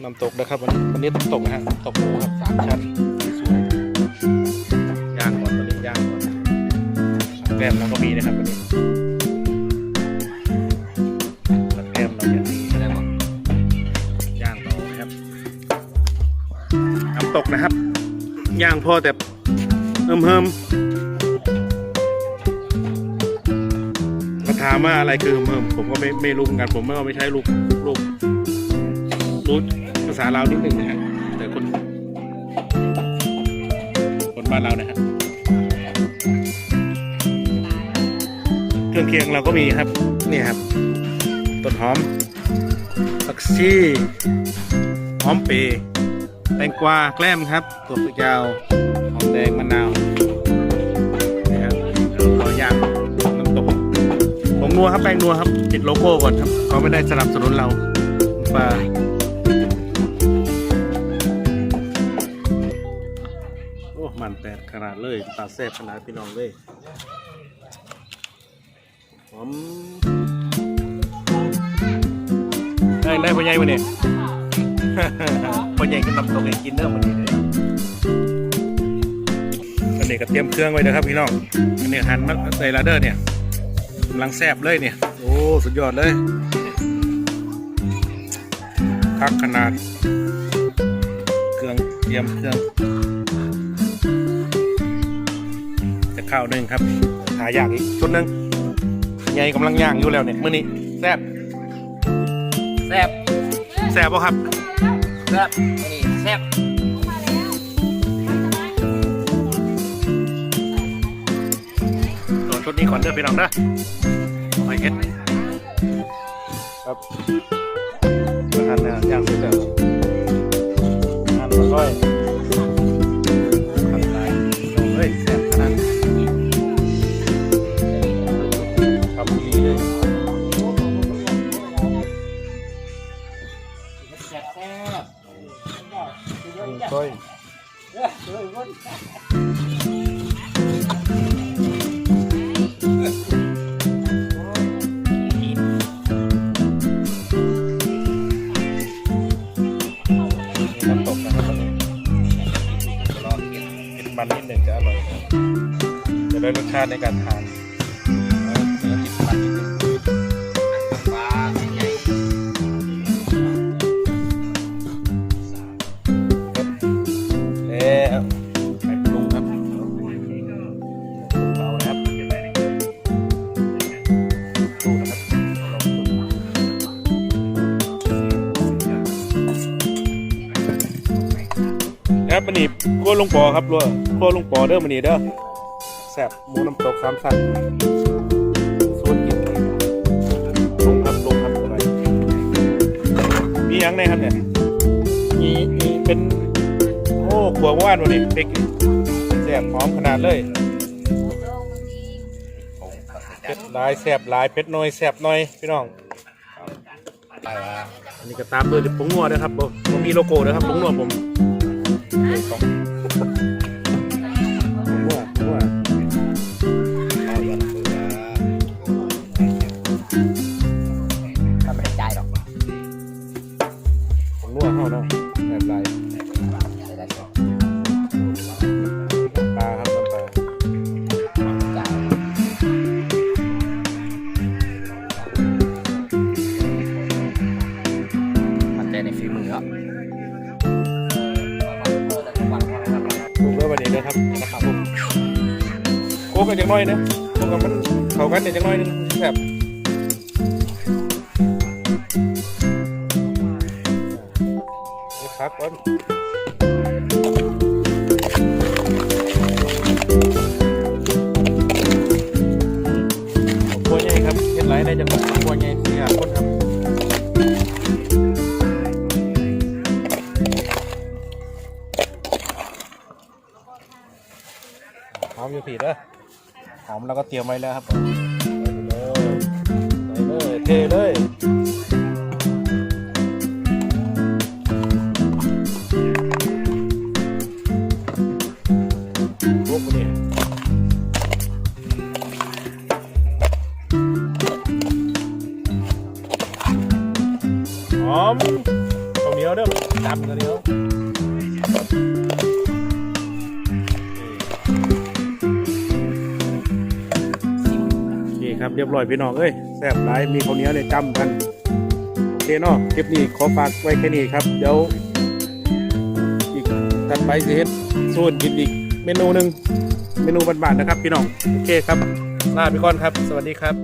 น้ำตกนะครับ วันนี้วันนี้น้ำตกนะฮะน้ำตกหมูครับสามชั้นสวยย่างก่อนวันนี้ย่างก่อนแกล้มเราก็มีนะครับวันนี้แกล้มเราอย่างดีนะครับย่างต่อนะครับน้ำตกนะครับ ย่างพอแต่เฮิมเฮิมมาถามว่าอะไรคือเฮิมเฮิมผมก็ไม่ไม่รู้เหมือนกันผมไม่ไม่ใช่ลูกลูกรู้ ภาษาลาวนิดหนึ่งนะฮะแต่คน คนบ้านเรานะฮะเครื่องเคียงเราก็มีครับ นี่ครับ ต้นหอมผักชีหอมเปรย์แตงกวาแกล้มครับตัวฝักยาวหอมแดงมะนาวนี่ครับเราย่างน้ำตกผงนัวครับแป้งนัวครับติดโลโก้ก่อนครับเขาไม่ได้สนับสนุนเราปลา แปดขนาดเลยตาแซ่บขนาดพี่น้องเลยหอมได้ได้พ่อใหญ่มาเนี่ย พ่อใหญ่กินำตกให้กินเด้อมันนี้เลยอันนี้ก็เตรียมเครื่องไว้นะครับพี่น้องอันนี้หั่นมาใส่ลาเดอร์เนี่ยกำลังแซ่บเลยเนี่ย โอ้สุดยอดเลยคักขนาด เครื่องเตรียมเครื่อง ข้าวหนึ่งครับ หาอย่างอีกชุดหนึ่งใหญ่กำลังย่างอยู่แล้วเนี่ยมื้อนี้แซ่บแซ่บแซ่บป่ะครับแซ่บนี่แซ่บตัวชุดนี้ก่อนเด้อพี่น้องเด้อหอยเฮ็ดครับมาทานเนี่ยย่างเสร็จแล้วทานมาก้อย มีน้ำตกนะครับวันนี้รอกินเป็นมันนิดหนึ่งจะอร่อยจะได้รสชาติในการทาน ครับมันนี่ครัวลงปอครับรัวครัวลงปอเด้อมันนี่เด้อแซ่บหมูน้ำตกสามสันส่วนกินลงครับลงครับอะไรมีหยังไงครับเนี่ยมีมีเป็นโอ้ขวว่านวันนี้พริกแซ่บหอมขนาดเลยเผ็ดหลายแซ่บหลายเผ็ดน้อยแซ่บน้อยพี่น้องอันนี้ก็ตามด้วยผงนัวนะครับผมมีโลโก้นะครับผงนัวผม ทำไม่ได้หรอกผงนัวเข้าเนาะ นนี้นะครับนะครับผมโคกกันจังน้อยนะโคกกับมันเข้ากันเนี่ยจังน้อยนึงแซ่บนี่ครับก่อนครัวใหญ่ครับเฮ็ดไรได้จังหวัด อมอยู่ผีเด้อหอมแล้วก็เตรียมไว้แล้วครับผมใส่เลยใส่เลยเทเลยลุกนี่หอมข้าวเหนียวเด้อจำกันเดียว ครับเรียบร้อยพี่น้องเอ้ยแซ่บหลายมีข้าวเหนียวเนี่ยจำกันโอเคเนาะคลิปนี้ขอฝากไว้แค่นี้ครับเดี๋ยวอีกตัดไปสิเฮ็ดส่วนกินอีกเมนูหนึ่งเมนูบ้านๆนะครับ พี่น้องโอเคครับลาไปก่อนครับ สวัสดีครับ